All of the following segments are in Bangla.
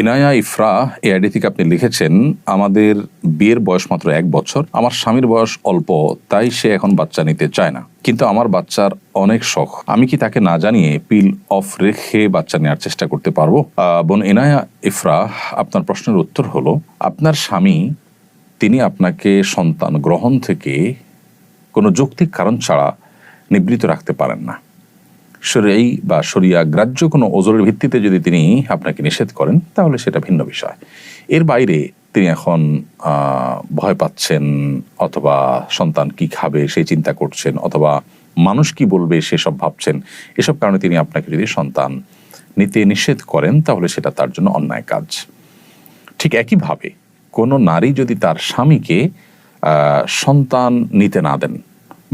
ইনায়া ইফরা এই আইডি থেকে আপনি লিখেছেন, আমাদের বিয়ের বয়স মাত্র এক বছর, আমার স্বামীর বয়স অল্প, তাই সে এখন বাচ্চা নিতে চায় না। কিন্তু আমার বাচ্চার অনেক শখ। আমি কি তাকে না জানিয়ে পিল অফ রেখে বাচ্চা নেওয়ার চেষ্টা করতে পারব? বোন ইনায়া ইফরা, আপনার প্রশ্নের উত্তর হলো, আপনার স্বামী, তিনি আপনাকে সন্তান গ্রহণ থেকে কোনো যৌক্তিক কারণ ছাড়া নিবৃত রাখতে পারেন না। শরিয়াই বা শরিয়া গ্রাহ্য কোনো ওজোরের ভিত্তিতে যদি তিনি আপনাকে নিষেধ করেন, তাহলে সেটা ভিন্ন বিষয়। এর বাইরে তিনি এখন ভয় পাচ্ছেন অথবা সন্তান কি খাবে সেই চিন্তা করছেন অথবা মানুষ কি বলবে, সেসব ভাবছেন, এসব কারণে তিনি আপনাকে যদি সন্তান নিতে নিষেধ করেন, তাহলে সেটা তার জন্য অন্যায় কাজ। ঠিক একইভাবে কোনো নারী যদি তার স্বামীকে সন্তান নিতে না দেন,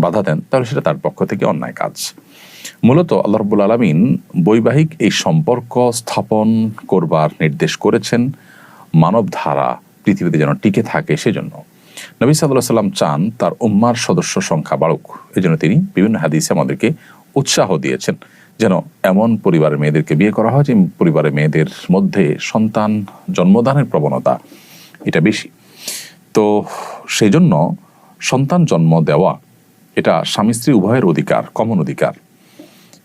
বাধা দেন, তাহলে সেটা তার পক্ষ থেকে অন্যায় কাজ। মূলত আল্লাহ রব্বুল আলমিন বৈবাহিক এই সম্পর্ক স্থাপন করবার নির্দেশ করেছেন মানব ধারা পৃথিবীতে যেন টিকে থাকে সেজন্য। নবী সাল্লাহ সাল্লাম চান তার উম্মার সদস্য সংখ্যা বাড়ুক এই জন্য তিনি বিভিন্ন হাদিসে আমাদেরকে উৎসাহ দিয়েছেন যেন এমন পরিবারের মেয়েদেরকে বিয়ে করা হয় যে পরিবারের মেয়েদের মধ্যে সন্তান জন্মদানের প্রবণতা এটা বেশি। তো সেই জন্য সন্তান জন্ম দেওয়া এটা স্বামী স্ত্রী উভয়ের অধিকার কমন অধিকার।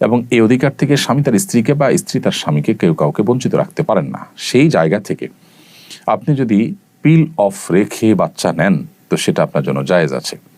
এবং এই অধিকার থেকে স্বামী তার স্ত্রীকে বা স্ত্রী তার স্বামীকে কেউ কাউকে বঞ্চিত রাখতে পারেন না। সেই জায়গা থেকে আপনি যদি পিল অফ রেখে বাচ্চা নেন, তো সেটা আপনার জন্য জায়েজ আছে।